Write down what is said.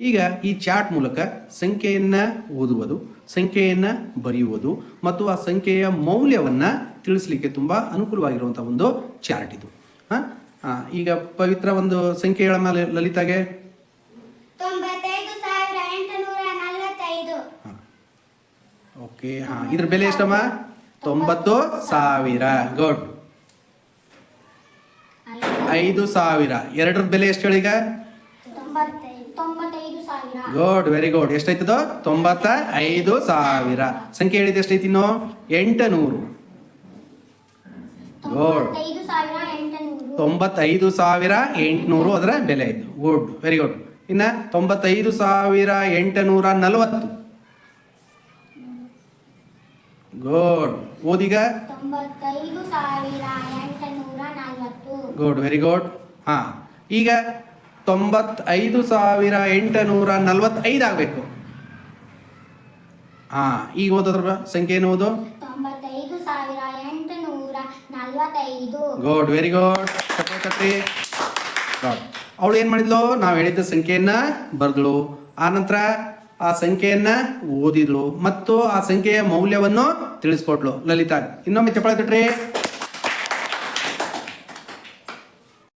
ಈಗ ಈ ಚಾರ್ಟ್ ಮೂಲಕ ಸಂಖ್ಯೆಯನ್ನ ಓದುವುದು ಸಂಖ್ಯೆಯನ್ನ ಬರೆಯುವುದು ಮತ್ತು ಆ ಸಂಖ್ಯೆಯ ಮೌಲ್ಯವನ್ನ ತಿಳಿಸ್ಲಿಕ್ಕೆ ತುಂಬಾ ಅನುಕೂಲವಾಗಿರುವಂತಹ ಒಂದು ಚಾರ್ಟ್ ಇದು. ಈಗ ಪವಿತ್ರ ಒಂದು ಸಂಖ್ಯೆಗಳ ಮೇಲೆ ಲಲಿತಾಗೆ. ಓಕೆ ಹಾ. ಇದ್ರ ಬೆಲೆ ಎಷ್ಟಮ್ಮ? ತೊಂಬತ್ತು ಸಾವಿರ. ಗುಡ್. ಐದು ಸಾವಿರ. ಎರಡರ ಬೆಲೆ ಎಷ್ಟು ಈಗ? ಗುಡ್ ವೆರಿ ಗುಡ್ ಎಷ್ಟಾಯ್ತದ? ತೊಂಬತ್ತ ಐದು ಸಾವಿರ. ಸಂಖ್ಯೆ ಹೇಳಿದ ಎಷ್ಟೈತಿ ಇನ್ನು? ಎಂಟುನೂರು. ಗುಡ್ ತೊಂಬತ್ತೈದು ಸಾವಿರ ಎಂಟುನೂರು. ಅದರ ಬೆಲೆ ಆಯ್ತು ಗುಡ್ ವೆರಿ ಗುಡ್ ಇನ್ನ ತೊಂಬತ್ತೈದು ಸಾವಿರ ಎಂಟುನೂರ ನಲವತ್ತು. ಗುಡ್ ಓದಿಗ? ಗುಡ್ ವೆರಿ ಗುಡ್ ಹಾ. ಈಗ ತೊಂಬತ್ತೈದು ಸಾವಿರ ಎಂಟುನೂರ ನಲವತ್ತೈದು ಆಗಬೇಕು. ಹಾ ಈಗ ಓದೋದ್ರ ಸಂಖ್ಯೆ ಏನು ಓದು? ಗುಡ್ ವೆರಿ ಗುಡ್ ಅವಳು ಏನು ಮಾಡಿದ್ಲು? ನಾವು ಹೇಳಿದ್ದ ಸಂಖ್ಯೆಯನ್ನ ಬರೆದಳು ಆನಂತರ ಆ ಸಂಖ್ಯೆಯನ್ನು ಓದಿದ್ಲು ಮತ್ತು ಆ ಸಂಖ್ಯೆಯ ಮೌಲ್ಯವನ್ನು ತಿಳಿಸ್ಕೊಟ್ಲು. ಲಲಿತಾ ಇನ್ನೊಮ್ಮೆ ಚಪ್ಪಳ ತಟ್ರಿ.